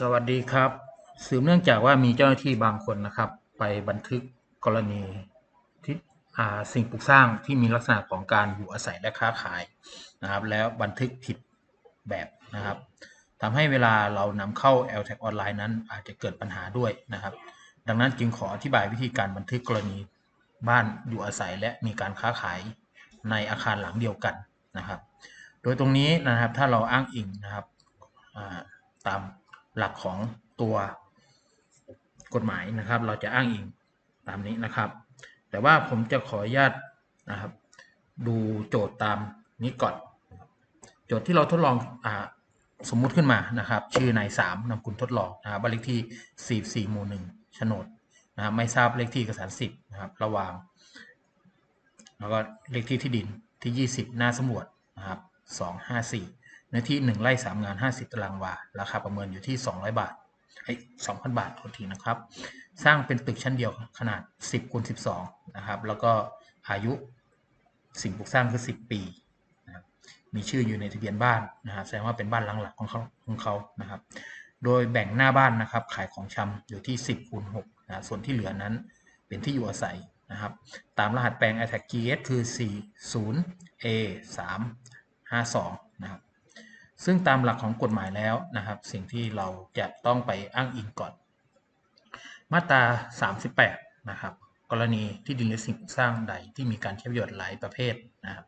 สวัสดีครับ สืบเนื่องจากว่ามีเจ้าหน้าที่บางคนนะครับ ไปบันทึกกรณีที่สิ่งปลูกสร้างที่มีลักษณะของการอยู่อาศัยและค้าขายนะครับ แล้วบันทึกผิดแบบนะครับทำให้เวลาเรานำเข้า l t a g ออนไลน์นั้นอาจจะเกิดปัญหาด้วยนะครับ ดังนั้นจึงขออธิบายวิธีการบันทึกกรณีบ้านอยู่อาศัยและมีการค้าขายในอาคารหลังเดียวกันนะครับ โดยตรงนี้นะครับถ้าเราอ้างอิงนะครับตาม หลักของตัวกฎหมายนะครับ เราจะอ้างอิงตามนี้นะครับ แต่ว่าผมจะขออนุญาตนะครับ ดูโจทย์ตามนี้ก่อนโจทย์ที่เราทดลองอสมมุติขึ้นมานะครับ ชื่อนายสามนำคุณทดลองนะครับบ้านเลขที่ 44หมู่หนึ่งโฉนดนะครับไม่ทราบเลขที่เอกสารสิทธิ์นะครับ ระหว่าง แล้วก็เลขที่ที่ดินที่ 20 หน้าสำรวจนะครับ254 เนื้อที่ 1 ไร่ 3 งาน 50 ตารางวา ราคาประเมินอยู่ที่ 200 บาทไอ้2,000 บาทโทษทีนะครับ สร้างเป็นตึกชั้นเดียวขนาด 10คูณ12 นะครับ แล้วก็อายุสิ่งปลูกสร้างคือ 10 ปีนะมีชื่ออยู่ในทะเบียนบ้านนะครับแสดงว่าเป็นบ้านหลังหลักของเขาของเขานะครับ โดยแบ่งหน้าบ้านนะครับ ขายของชำอยู่ที่ 10คูณ6นะส่วนที่เหลือนั้นเป็นที่อยู่อาศัยนะครับ ตามรหัสแปลง a t t a c GS คือ 40 A 3 52 นะครับ ซึ่งตามหลักของกฎหมายแล้วนะครับ สิ่งที่เราจะต้องไปอ้างอิงก่อน มาตรา 38 นะครับ กรณีที่ดินหรือสิ่งปลูกสร้างใดที่มีการใช้ประโยชน์หลายประเภทนะครับ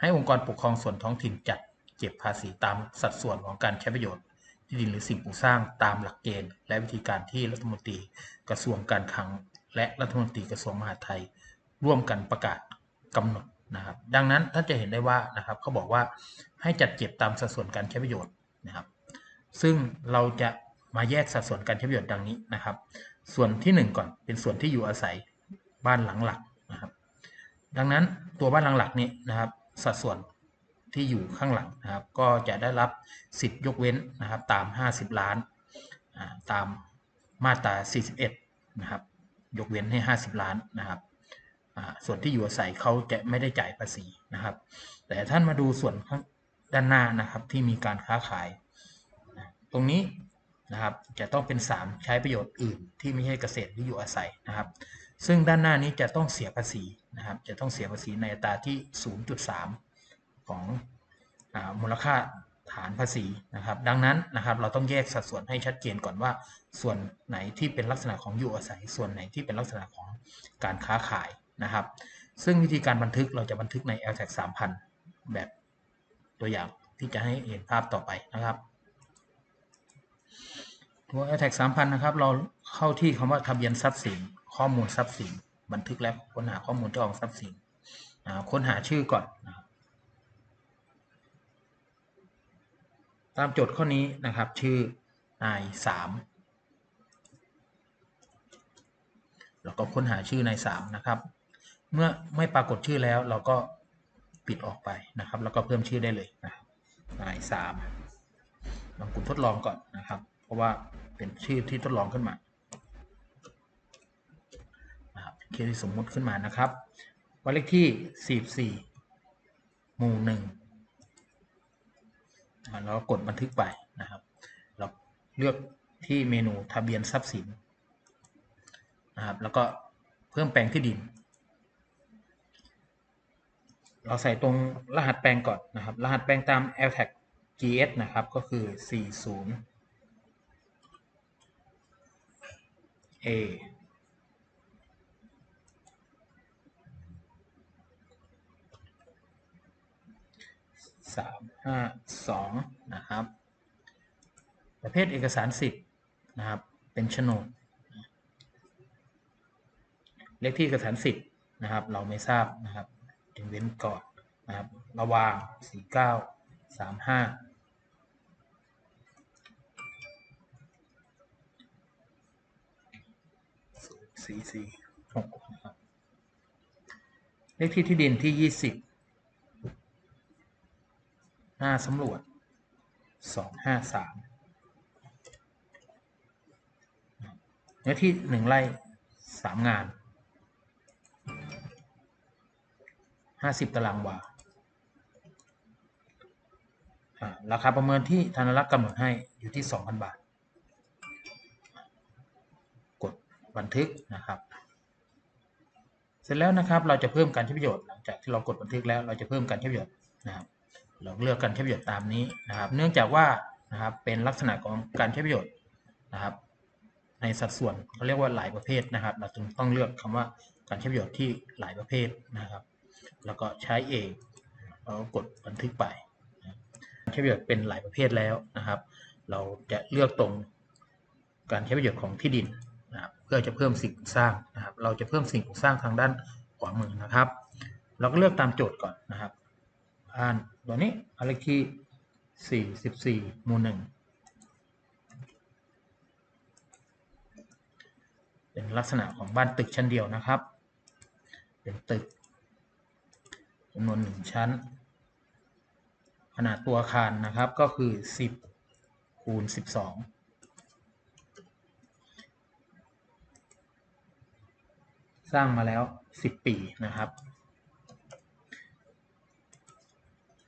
ให้องค์กรปกครองส่วนท้องถิ่นจัดเก็บภาษีตามสัดส่วนของการใช้ประโยชน์ที่ดินหรือสิ่งปลูกสร้างตามหลักเกณฑ์ และวิธีการที่รัฐมนตรีกระทรวงการคลัง และรัฐมนตรีกระทรวงมหาดไทย ร่วมกันประกาศกำหนด นะครับดังนั้นท่านจะเห็นได้ว่านะครับเขาบอกว่าให้จัดเก็บตามสัดส่วนการใช้ประโยชน์นะครับ ซึ่งเราจะมาแยกสัดส่วนการใช้ประโยชน์ดังนี้นะครับ ส่วนที่ 1 ก่อนเป็นส่วนที่อยู่อาศัยบ้านหลังหลักนะครับ ดังนั้นตัวบ้านหลังหลักนี่นะครับ สัดส่วนที่อยู่ข้างหลังนะครับ ก็จะได้รับสิทธิ์ยกเว้นนะครับ ตาม 50 ล้านตามมาตรา 41 นะครับ ยกเว้นให้ 50 ล้านนะครับ ส่วนที่อยู่อาศัยเขาจะไม่ได้จ่ายภาษีนะครับ แต่ท่านมาดูส่วนด้านหน้านะครับที่มีการค้าขาย ตรงนี้นะครับจะต้องเป็น 3 ใช้ประโยชน์อื่น ที่ไม่ใช่เกษตรที่ออยู่อาศัยนะครับ ซึ่งด้านหน้านี้จะต้องเสียภาษีนะครับ จะต้องเสียภาษีในอัตราที่ 0.3 ของอมูลค่าฐานภาษีนะครับ ดังนั้นนะครับเราต้องแยกสัดส่วนให้ชัดเจนก่อนว่า ส่วนไหนที่เป็นลักษณะของอยู่อาศัย ส่วนไหนที่เป็นลักษณะของการค้าขาย นะครับ ซึ่งวิธีการบันทึกเราจะบันทึกใน LTAC 3000 แบบตัวอย่างที่จะให้เห็นภาพต่อไปนะครับตัว LTAC 3000 นะครับ เราเข้าที่คำว่าทะเบียนทรัพย์สิน ข้อมูลทรัพย์สิน บันทึกและค้นหาข้อมูลเจ้าของทรัพย์สินค้นหาชื่อก่อนนะตามโจทย์ข้อนี้นะครับชื่อนายสามแล้วก็ค้นหาชื่อนายสามนะครับ เมื่อไม่ปรากฏชื่อแล้วเราก็ปิดออกไปนะครับ แล้วก็เพิ่มชื่อได้เลยนะครับนายสามลองกลุ่มทดลองก่อนนะครับ เพราะว่าเป็นชื่อที่ทดลองขึ้นมานะครับเคสสมมุติขึ้นมานะครับวันเลขที่ 44 หมู่หนึ่งอ่าแล้วก็กดบันทึกไปนะครับ เราเลือกที่เมนูทะเบียนทรัพย์สินนะครับ แล้วก็เพิ่มแปลงที่ดิน เราใส่ตรงรหัสแปลงก่อนนะครับ รหัสแปลงตาม LTAG GS นะครับ ก็คือ 40 A สามห้าสองนะครับ ประเภทเอกสารสิทธิ์นะครับ เป็นโฉนดเลขที่เอกสารสิทธิ์นะครับ เราไม่ทราบนะครับ จึงเว้นก่อนนะครับระหว่างสี่เก้าสามห้าสี่สี่หกครับเลขที่ที่ดินที่ยี่สิบหน้าสำรวจสองห้าสามเนื้อที่หนึ่งไร่สามงาน ห้าสิบตารางวาราคาประเมินที่ธนรักษ์กำหนดให้อยู่ที่สองพันบาท กดบันทึกนะครับ เสร็จแล้วนะครับเราจะเพิ่มการใช้ประโยชน์หลังจากที่เรากดบันทึกแล้วเราจะเพิ่มการใช้ประโยชน์นะครับ เราเลือกการใช้ประโยชน์ตามนี้นะครับ เนื่องจากว่านะครับเป็นลักษณะของการใช้ประโยชน์นะครับ ในสัดส่วนเขาเรียกว่าหลายประเภทนะครับ เราจึงต้องเลือกคำว่าการใช้ประโยชน์ที่หลายประเภทนะครับ แล้วก็ใช้เองเราก็กดบันทึกไปใช้ประโยชน์เป็นหลายประเภทแล้วนะครับ เราจะเลือกตรงการใช้ประโยชน์ของที่ดินนะครับเพื่อจะเพิ่มสิ่งสร้างนะครับ เราจะเพิ่มสิ่งสร้างทางด้านขวามือนะครับ เราก็เลือกตามโจทย์ก่อนนะครับอ่านตัวนี้บ้านเลขที่ 44หมู่หนึ่งเป็นลักษณะของบ้านตึกชั้นเดียวนะครับ เป็นตึก จำนวนหนึ่งชั้น ขนาดตัวอาคารนะครับก็คือ 10 คูณ 12สร้างมาแล้ว 10 ปีนะครับ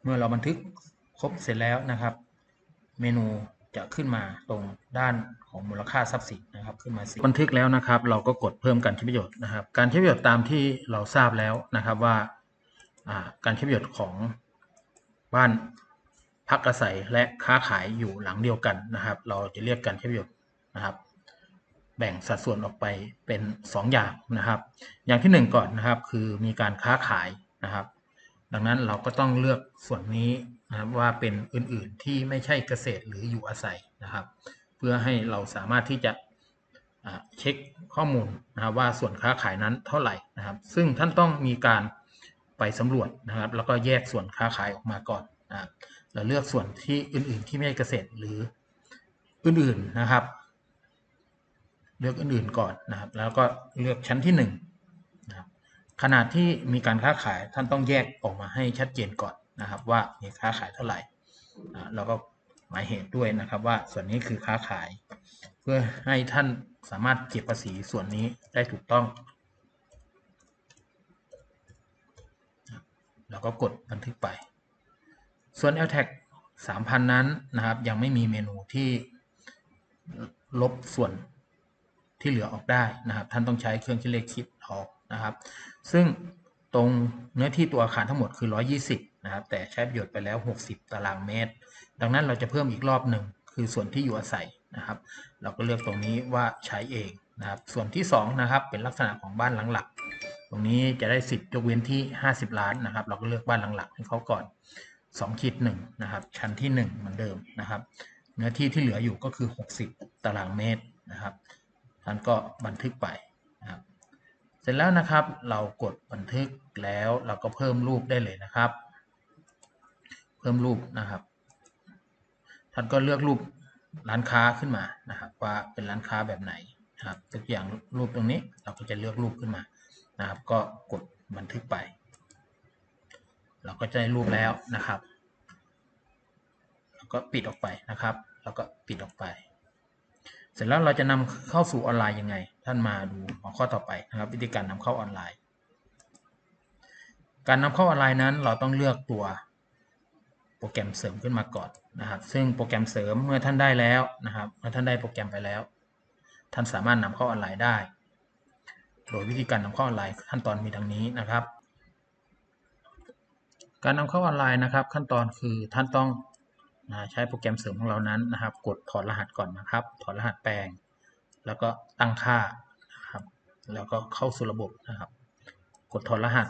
เมื่อเราบันทึกครบเสร็จแล้วนะครับ เมนูจะขึ้นมาตรงด้านของมูลค่าทรัพย์สินนะครับขึ้นมาบันทึกแล้วนะครับ เราก็กดเพิ่มการใช้ประโยชน์นะครับ การใช้ประโยชน์ตามที่เราทราบแล้วนะครับว่า การใช้ประโยชน์ของบ้านพักอาศัยและค้าขายอยู่หลังเดียวกันนะครับ เราจะเรียกการใช้ประโยชน์นะครับ แบ่งสัดส่วนออกไปเป็น 2 อย่างนะครับ อย่างที่ 1 ก่อนนะครับคือมีการค้าขายนะครับ ดังนั้นเราก็ต้องเลือกส่วนนี้นะครับว่าเป็นอื่นๆที่ไม่ใช่เกษตรหรืออยู่อาศัยนะครับ เพื่อให้เราสามารถที่จะเช็คข้อมูลนะครับว่าส่วนค้าขายนั้นเท่าไหร่นะครับ ซึ่งท่านต้องมีการ ไปสำรวจนะครับ แล้วก็แยกส่วนค้าขายออกมาก่อนนะเราเลือกส่วนที่อื่น ๆ ที่ไม่ใช่เกษตรหรืออื่น ๆ นะครับ เลือกอื่น ๆ ก่อนนะครับ แล้วก็เลือกชั้นที่1นะครับขนาดที่มีการค้าขายท่านต้องแยกออกมาให้ชัดเจนก่อนนะครับ ว่ามีค้าขายเท่าไหร่อ่าแล้วก็หมายเหตุด้วยนะครับว่าส่วนนี้คือค้าขาย เพื่อให้ท่านสามารถเก็บภาษีส่วนนี้ได้ถูกต้อง แล้วก็กดบันทึกไป ส่วน LTAG 3,000 นั้นนะครับ ยังไม่มีเมนูที่ลบส่วนที่เหลือออกได้นะครับ ท่านต้องใช้เครื่องคิดเลขคิดออกนะครับ ซึ่งตรงเนื้อที่ตัวอาคารทั้งหมดคือ 120 นะครับ แต่ใช้ประโยชน์ไปแล้ว 60 ตารางเมตร ดังนั้นเราจะเพิ่มอีกรอบหนึ่งคือส่วนที่อยู่อาศัยนะครับ เราก็เลือกตรงนี้ว่าใช้เองนะครับ ส่วนที่ 2 นะครับ เป็นลักษณะของบ้านหลังหลัก ตรงนี้จะได้สิทธิ์ยกเว้นที่ 50 ล้านนะครับ เราก็เลือกบ้านหลังหลักให้เขาก่อน2ขีด1นะครับ ชั้นที่ 1 เหมือนเดิมนะครับ เนื้อที่ที่เหลืออยู่ก็คือ 60 ตารางเมตรนะครับ ท่านก็บันทึกไปนะครับ เสร็จแล้วนะครับ เรากดบันทึกแล้วเราก็เพิ่มรูปได้เลยนะครับ เพิ่มรูปนะครับ ท่านก็เลือกรูปร้านค้าขึ้นมานะครับ ว่าเป็นร้านค้าแบบไหนนะครับตัวอย่างรูปตรงนี้เราก็จะเลือกรูปขึ้นมา นะครับ ก็กดบันทึกไป เราก็จะได้รูปแล้วนะครับแล้วก็ปิดออกไปนะครับ แล้วก็ปิดออกไป เสร็จแล้วเราจะนำเข้าสู่ออนไลน์ยังไง ท่านมาดูหัวข้อต่อไปนะครับ วิธีการนำเข้าออนไลน์ การนำเข้าออนไลน์นั้น เราต้องเลือกตัวโปรแกรมเสริมขึ้นมาก่อนนะครับ ซึ่งโปรแกรมเสริมเมื่อท่านได้แล้วนะครับ เมื่อท่านได้โปรแกรมไปแล้ว ท่านสามารถนำเข้าออนไลน์ได้ โดยวิธีการนำเข้าออนไลน์ขั้นตอนมีดังนี้นะครับ การนำเข้าออนไลน์นะครับ ขั้นตอนคือท่านต้องใช้โปรแกรมเสริมของเรานั้นนะครับ กดถอดรหัสก่อนนะครับ ถอดรหัสแปลง แล้วก็ตั้งค่านะครับ แล้วก็เข้าสู่ระบบนะครับ กดถอดรหัส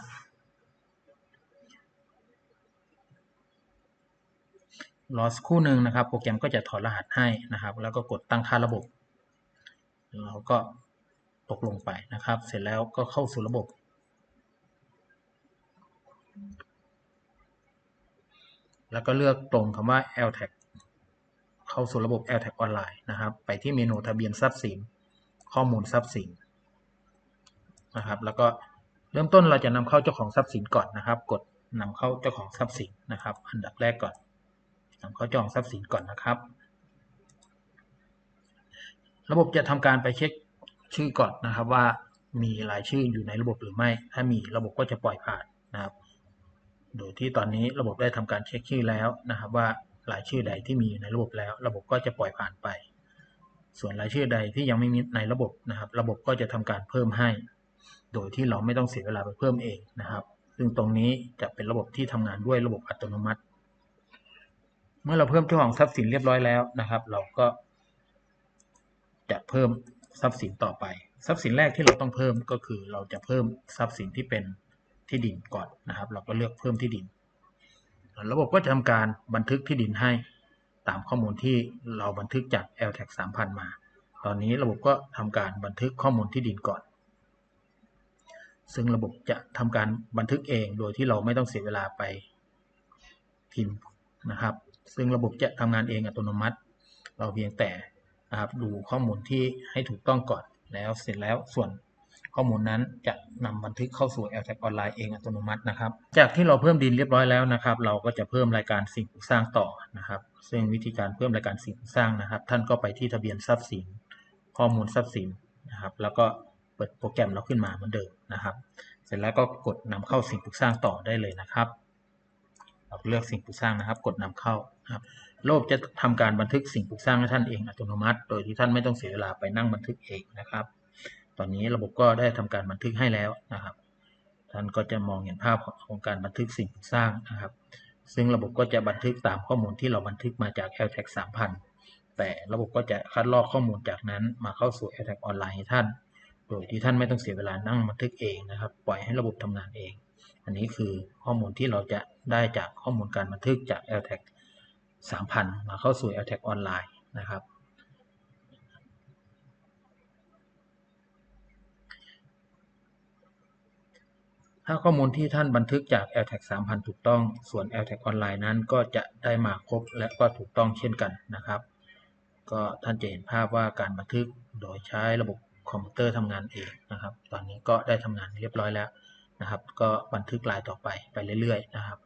รอสักครู่หนึ่งนะครับ โปรแกรมก็จะถอดรหัสให้นะครับ แล้วก็กดตั้งค่าระบบเราก็ ตกลงไปนะครับ เสร็จแล้วก็เข้าสู่ระบบ แล้วก็เลือกตรงคำว่า LTAG เข้าสู่ระบบ LTAG ออนไลน์นะครับ ไปที่เมนูทะเบียนทรัพย์สิน ข้อมูลทรัพย์สินนะครับ แล้วก็เริ่มต้นเราจะนำเข้าเจ้าของทรัพย์สินก่อนนะครับ กดนำเข้าเจ้าของทรัพย์สินนะครับ อันดับแรกก่อนนำเข้าเจ้าของทรัพย์สินก่อนนะครับ ระบบจะทำการไปเช็ค ชื่อก่อนนะครับว่ามีรายชื่ออยู่ในระบบหรือไม่ ถ้ามีระบบก็จะปล่อยผ่านนะครับ โดยที่ตอนนี้ระบบได้ทำการเช็คชื่อแล้วนะครับว่ารายชื่อใดที่มีอยู่ในระบบแล้ว ระบบก็จะปล่อยผ่านไป ส่วนรายชื่อใดที่ยังไม่มีในระบบนะครับ ระบบก็จะทำการเพิ่มให้ โดยที่เราไม่ต้องเสียเวลาไปเพิ่มเองนะครับ ซึ่งตรงนี้จะเป็นระบบที่ทำงานด้วยระบบอัตโนมัติ เมื่อเราเพิ่มเจ้าของทรัพย์สินเรียบร้อยแล้วนะครับ เราก็จะเพิ่ม ทรัพย์สินต่อไป ทรัพย์สินแรกที่เราต้องเพิ่มก็คือเราจะเพิ่มทรัพย์สินที่เป็นที่ดินก่อนนะครับ เราก็เลือกเพิ่มที่ดิน ระบบก็จะทำการบันทึกที่ดินให้ตามข้อมูลที่เราบันทึกจาก LTAG 3000 มา ตอนนี้ระบบก็ทำการบันทึกข้อมูลที่ดินก่อน ซึ่งระบบจะทำการบันทึกเองโดยที่เราไม่ต้องเสียเวลาไปพิมพ์นะครับ ซึ่งระบบจะทำงานเองอัตโนมัติ เราเพียงแต่ นะครับดูข้อมูลที่ให้ถูกต้องก่อนแล้วเสร็จแล้วส่วนข้อมูลนั้นจะนำบันทึกเข้าสู่ LTAG ออนไลน์เองอัตโนมัตินะครับ จากที่เราเพิ่มดินเรียบร้อยแล้วนะครับ เราก็จะเพิ่มรายการสิ่งปลูกสร้างต่อนะครับซึ่งวิธีการเพิ่มรายการสิ่งปลูกสร้างนะครับ ท่านก็ไปที่ทะเบียนทรัพย์สิน ข้อมูลทรัพย์สินนะครับ แล้วก็เปิดโปรแกรมเราขึ้นมาเหมือนเดิมนะครับ เสร็จแล้วก็กดนำเข้าสิ่งปลูกสร้างต่อได้เลยนะครับเราเลือกสิ่งปลูกสร้างนะครับ กดนำเข้านะครับ ระบบจะทำการบันทึกสิ่งปลูกสร้างให้ท่านเองอัตโนมัติ โดยที่ท่านไม่ต้องเสียเวลาไปนั่งบันทึกเองนะครับ ตอนนี้ระบบก็ได้ทำการบันทึกให้แล้วนะครับ ท่านก็จะมองเห็นภาพของการบันทึกสิ่งปลูกสร้างนะครับ ซึ่งระบบก็จะบันทึกตามข้อมูลที่เราบันทึกมาจาก LTAG 3000 แต่ระบบก็จะคัดลอกข้อมูลจากนั้นมาเข้าสู่ LTAG ออนไลน์ให้ท่าน โดยที่ท่านไม่ต้องเสียเวลานั่งบันทึกเองนะครับ ปล่อยให้ระบบทำงานเอง อันนี้คือข้อมูลที่เราจะได้จากข้อมูลการบันทึกจาก LTAG 3,000 มาเข้าสู่ LTAG ออนไลน์นะครับ ถ้าข้อมูลที่ท่านบันทึกจาก LTAG 3,000 ถูกต้อง ส่วน LTAG ออนไลน์นั้นก็จะได้มาครบและก็ถูกต้องเช่นกันนะครับ ก็ท่านจะเห็นภาพว่าการบันทึกโดยใช้ระบบคอมพิวเตอร์ทำงานเองนะครับ ตอนนี้ก็ได้ทำงานเรียบร้อยแล้วนะครับ ก็บันทึกลายต่อไปไปเรื่อยๆนะครับ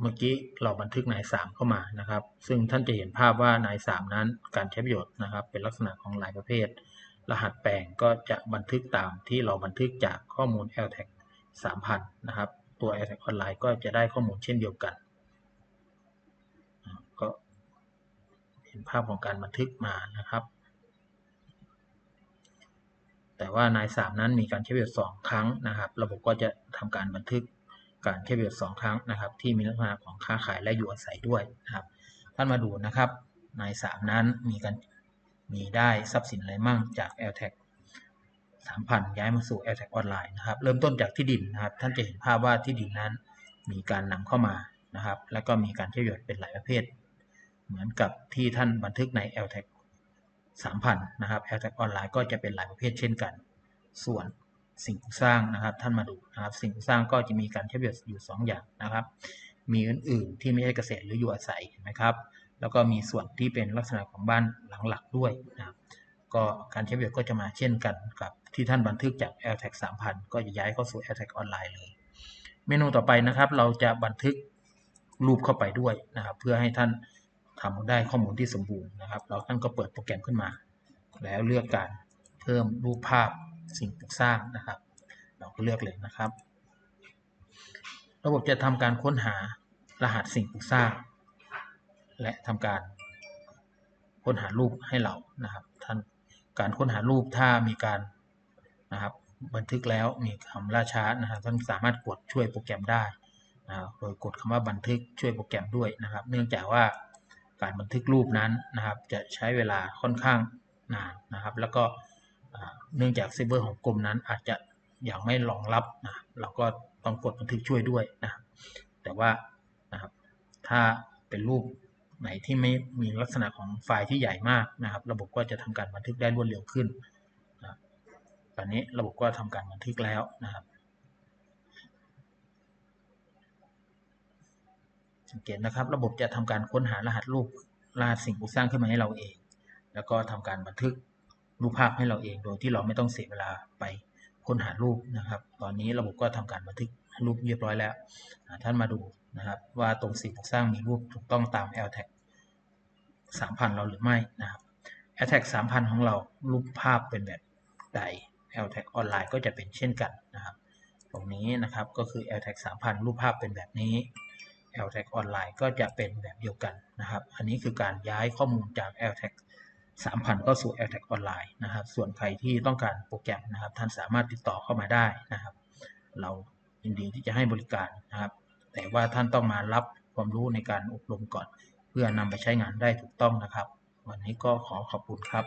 เมื่อกี้เราบันทึกนาย3เข้ามานะครับ ซึ่งท่านจะเห็นภาพว่านาย3นั้นการใช้ประโยชน์นะครับ เป็นลักษณะของหลายประเภท รหัสแปลงก็จะบันทึกตามที่เราบันทึกจากข้อมูล LTAG 3000 นะครับ ตัว LTAG ออนไลน์ก็จะได้ข้อมูลเช่นเดียวกัน ก็เห็นภาพของการบันทึกมานะครับ แต่ว่านาย3นั้นมีการใช้ประโยชน์2ครั้งนะครับ ระบบก็จะทำการบันทึก การใช้ประโยชน์2ครั้งนะครับ ที่มีลักษณะของค้าขายและอยู่อาศัยด้วยนะครับ ท่านมาดูนะครับ ในาย3นั้นมีการมีได้ทรัพย์สินอะไรมั่งจาก LTAG 3,000 ย้ายมาสู่ LTAG ออนไลน์นะครับ เริ่มต้นจากที่ดินนะครับ ท่านจะเห็นภาพว่าที่ดินนั้นมีการนำเข้ามานะครับ แล้วก็มีการใช้ประโยชน์เป็นหลายประเภท เหมือนกับที่ท่านบันทึกใน LTAG 3,000 นะครับ LTAG ออนไลน์ก็จะเป็นหลายประเภทเช่นกัน ส่วน สิ่งสร้างนะครับ ท่านมาดูนะครับ สิ่งสร้างก็จะมีการใช้ประโยชน์อยู่ 2 อย่างนะครับ มีอื่นๆที่ไม่ใช่เกษตรหรืออยู่อาศัยเห็นไหมครับ แล้วก็มีส่วนที่เป็นลักษณะของบ้านหลังหลักด้วยนะครับ ก็การใช้ประโยชน์ก็จะมาเช่นกันกับที่ท่านบันทึกจาก LTAG 3000 ก็จะย้ายเข้าสู่ LTAG ออนไลน์เลย เมนูต่อไปนะครับ เราจะบันทึกรูปเข้าไปด้วยนะครับ เพื่อให้ท่านทำได้ข้อมูลที่สมบูรณ์นะครับ เราท่านก็เปิดโปรแกรมขึ้นมา แล้วเลือกการเพิ่มรูปภาพ สิ่งปลูกสร้างนะครับ เราก็เลือกเลยนะครับ ระบบจะทำการค้นหารหัสสิ่งปลูกสร้าง และทำการค้นหารูปให้เรานะครับท่านการค้นหารูปถ้ามีการนะครับบันทึกแล้วมีคำล่าช้านะครับท่านสามารถกดช่วยโปรแกรมได้นะครับโดยกดคำว่าบันทึกช่วยโปรแกรมด้วยนะครับ เนื่องจากว่าการบันทึกรูปนั้นนะครับ จะใช้เวลาค่อนข้างนานนะครับ แล้วก็ เนื่องจากเซิร์ฟเวอร์ของกรมนั้นอาจจะยังไม่รองรับนะเราก็ต้องกดบันทึกช่วยด้วยนะแต่ว่านะครับถ้าเป็นรูปไหนที่ไม่มีลักษณะของไฟล์ที่ใหญ่มากนะครับ ระบบก็จะทำการบันทึกได้รวดเร็วขึ้นนะตอนนี้ระบบก็ทำการบันทึกแล้วนะครับสังเกตนะครับ ระบบจะทำการค้นหารหัสรูปรหัสสิ่งปลูกสร้างขึ้นมาให้เราเอง แล้วก็ทำการบันทึก รูปภาพให้เราเองโดยที่เราไม่ต้องเสียเวลาไปค้นหารูปนะครับ ตอนนี้ระบบก็ทำการบันทึกรูปเรียบร้อยแล้ว ท่านมาดูนะครับ ว่าตรงสิ่งสร้างมีรูปถูกต้องตาม LTAG 3,000 เราหรือไม่นะครับ LTAG 3,000 ของเรารูปภาพเป็นแบบใด LTAG ออนไลน์ก็จะเป็นเช่นกันนะครับ ตรงนี้นะครับก็คือ LTAG 3,000 รูปภาพเป็นแบบนี้ l t a g ออนไลน์ก็จะเป็นแบบเดียวกันนะครับ อันนี้คือการย้ายข้อมูลจาก l t a g 3,000 ก็สู่ l t a g ออนไลน์นะครับ ส่วนใครที่ต้องการโปรแกรมนะครับ ท่านสามารถติดต่อเข้ามาได้นะครับ เรายินดีที่จะให้บริการนะครับ แต่ว่าท่านต้องมารับความรู้ในการอบรมก่อน เพื่อนำไปใช้งานได้ถูกต้องนะครับ วันนี้ก็ขอขอบคุณครับ